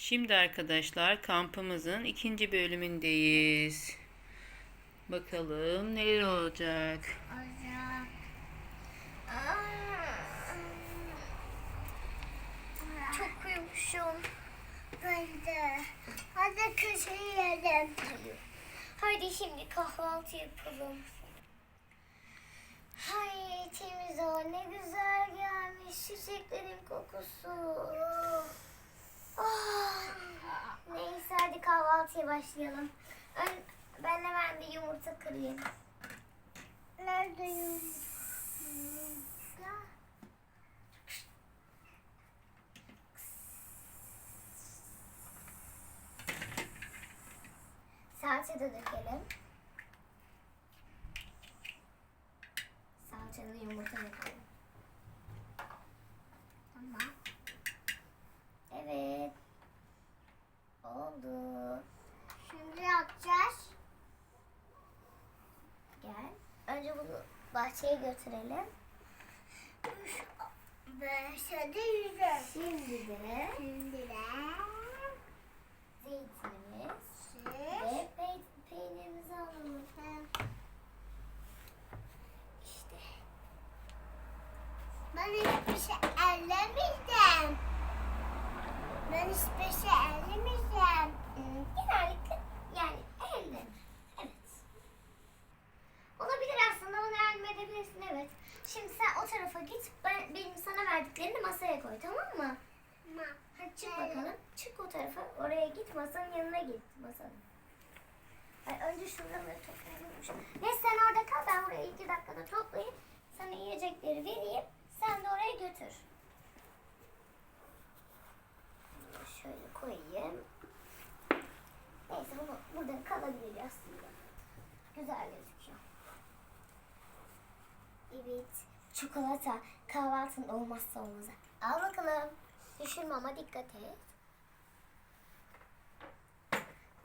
Şimdi arkadaşlar kampımızın ikinci bölümündeyiz. Bakalım neler olacak. Çok uyumuşum. Ben de. Hadi köşeyi yiyelim. Hadi şimdi kahvaltı yapalım. Hay temiz hava ne güzel gelmiş çiçeklerin kokusu. Ah, Neyse hadi kahvaltıya başlayalım. Ön, ben hemen bir yumurta kırayım. Nerede yumurta? Salça da dökelim. Salçalı yumurta dökelim. Tamam. Evet. Oldu. Şimdi yapacağız. Gel. Önce bunu bahçeye götürelim. Bahçede yüzeceğiz. Şimdi de. Şimdi de. Zeytinimiz. Ve pey peynirimizi alalım. İşte. Ben hiçbir şey ellemeyeceğim. Ben hiçbir şey ellemeyeceğim. Genellikle yani elle. Evet. Olabilir aslında onu yardım edebilirsin evet. Şimdi sen o tarafa git. Ben, benim sana verdiklerini masaya koy tamam mı? Tamam. Hadi çık bakalım. O tarafa. Oraya git masanın yanına git masanın. Ay, önce şuraları toplayalım. Neyse sen orada kal. Ben buraya iki dakikada toplayayım. Sana yiyecekleri vereyim. Sen de oraya götür. Şöyle koyayım. Neyse bunu burada kalabilir aslında. Güzel gözüküyor. Evet. Çikolata kahvaltının olmazsa olmazı. Al bakalım. Düşürme ama dikkat et.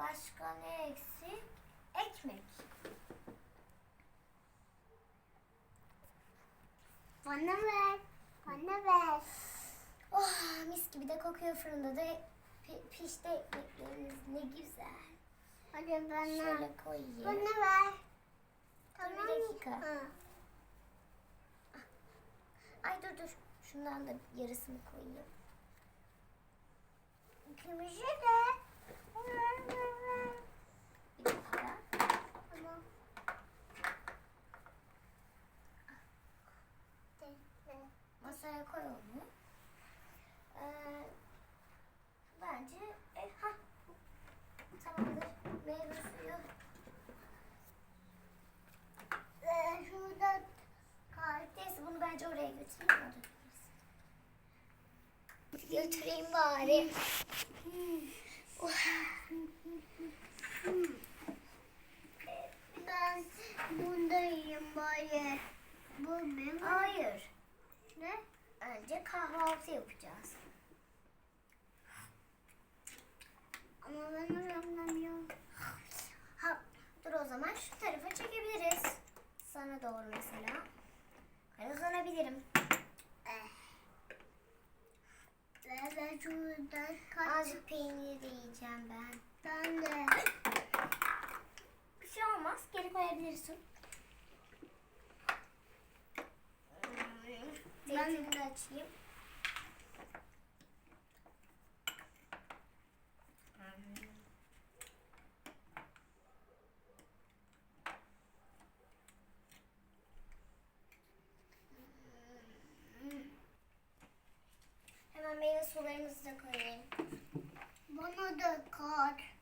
Başka ne eksik? Ekmek. Bana ver. Bana ver. Oh mis gibi de kokuyor fırında da pi- pişti ekmeklerimiz ne güzel. Hadi bana. Şöyle koyayım. Bana ver. Dur bir dakika. Ay dur dur. Şundan da yarısını koyayım. Kırmızı da. Bir dakika. Tamam. Masaya koy onu. Ee, bence e, ha tamamdır. Meyve suyu. Ee, şurada Neyse bunu bence oraya götüreyim. Götüreyim bari. Oh. Ben bundayım bari. Bu benim. Hayır. Ne? Önce kahvaltı yapacağız. Ama ben anlamıyorum. Ha, dur o zaman şu tarafa çekebiliriz. Sana doğru mesela. Ben uzanabilirim. Ben şurada Azıcık peynir de yiyeceğim ben. Ben de. Bir şey olmaz. Geri koyabilirsin. Zeytini de açayım. Hemen meyve sularımızı da koyayım. Bana da kar.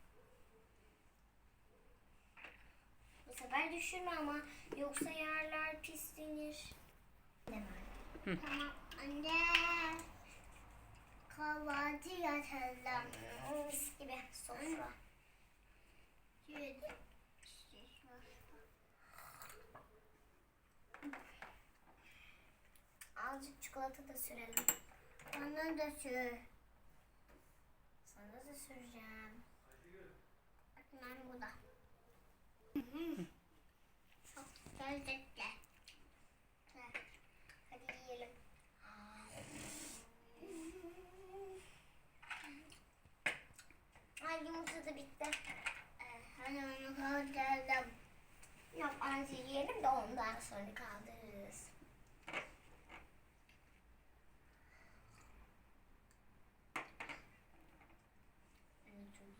Bu sefer düşürme ama yoksa yerler pislenir. Hı. Anne. Kahvaltı yatalım. Mis gibi sofra. Azıcık çikolata da sürelim. Bana da sür. Sana da süreceğim. Ben burada. Çok lezzetli. da bitti. Ee, hani onu kaldırdım. Yok önce yiyelim de ondan sonra kaldırırız.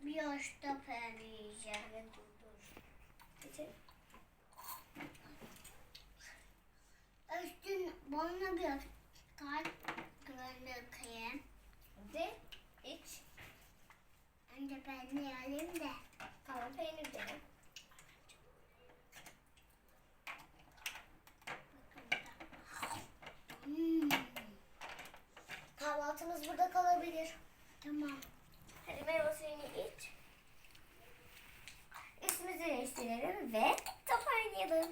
Bir yaşta peynir yiyeceğim. Evet, dur dur. Bitir. Üstün boynuna biraz kalp kırıklığı. De? Önce ben de alayım da. Tamam peynir de. Hmm. Kahvaltımız burada kalabilir. Tamam. Hadi meyve suyunu iç. Üstümüzü değiştirelim ve top oynayalım.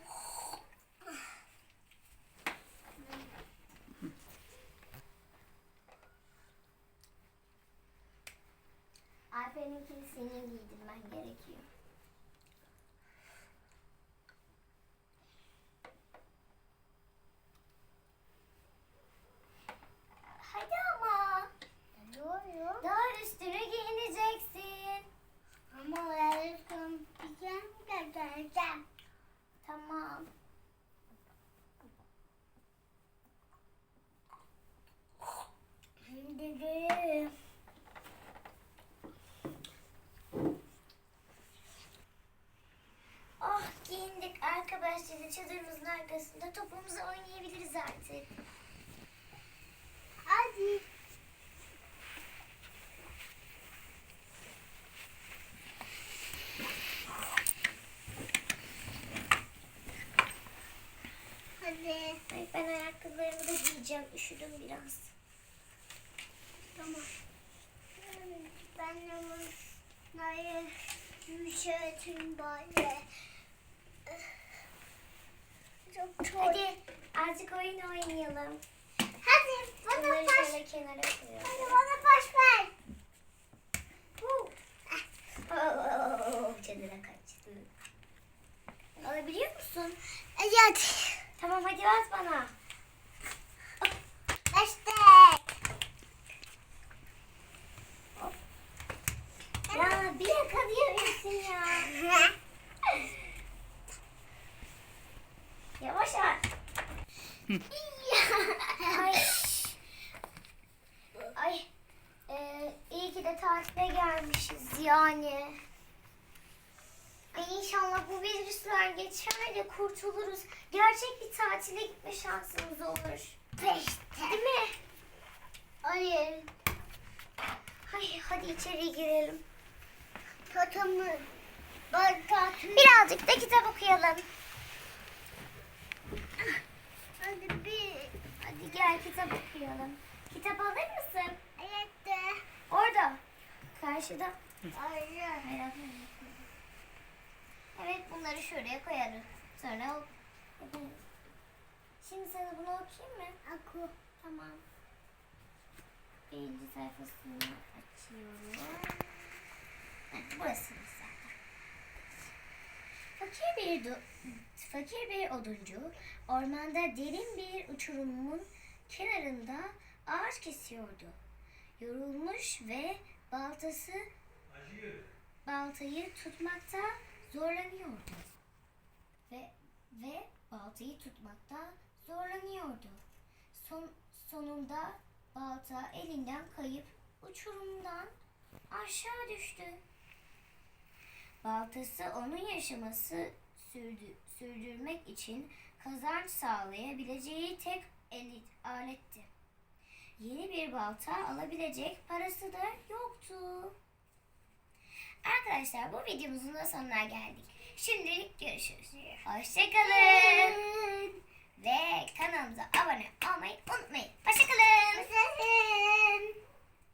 Senin giydirmen gerekiyor. Hadi ama. Ne oluyor? Daha üstünü giyineceksin. Ama yarın giyeceğim göstereceğim. Tamam. Şimdi göreyim. Oh giyindik arka bahçede çadırımızın arkasında topumuzu oynayabiliriz artık. Hadi. Hadi. Ay, ben ayakkabılarımı da giyeceğim. Üşüdüm biraz. Tamam. Ben de bunları yumuşatayım bari. Çok. Hadi azıcık oyun oynayalım. Hadi bana Bunları baş. şöyle kenara koyalım. Hadi bana baş ver. Huu. Oh, çadıra kaçtı. Alabiliyor musun? Evet. Tamam hadi at bana. Destek. Ya bir yakalayabilirsin ya. Yavaş at. Ay. Ay. Ee, tatile gelmişiz yani. Ay inşallah bu virüsler geçer de kurtuluruz. Gerçek bir tatile gitme şansımız olur. Beşte. Değil mi? Hayır. Ay, hadi içeri girelim. Tatamı. Birazcık da kitap okuyalım. Hadi bir. Hadi gel kitap okuyalım. Kitap alır mısın? Evet. Karşıda. Hayır. Evet bunları şuraya koyarız. Sonra yaparız. Şimdi sana bunu okuyayım mı? Oku. Tamam. Birinci sayfasını açıyorum. Heh, Burası zaten. Fakir bir do- fakir bir oduncu ormanda derin bir uçurumun kenarında ağaç kesiyordu. Yorulmuş ve baltası baltayı tutmakta zorlanıyordu. Ve ve baltayı tutmakta zorlanıyordu. Son, sonunda balta elinden kayıp uçurumdan aşağı düştü. Baltası onun yaşaması sürdü, sürdürmek için kazanç sağlayabileceği tek elit, aletti. Yeni bir balta alabilecek parası da yoktu. Arkadaşlar bu videomuzun da sonuna geldik. Şimdilik görüşürüz. Hoşçakalın. Ve kanalımıza abone olmayı unutmayın. Hoşçakalın. Hoşçakalın.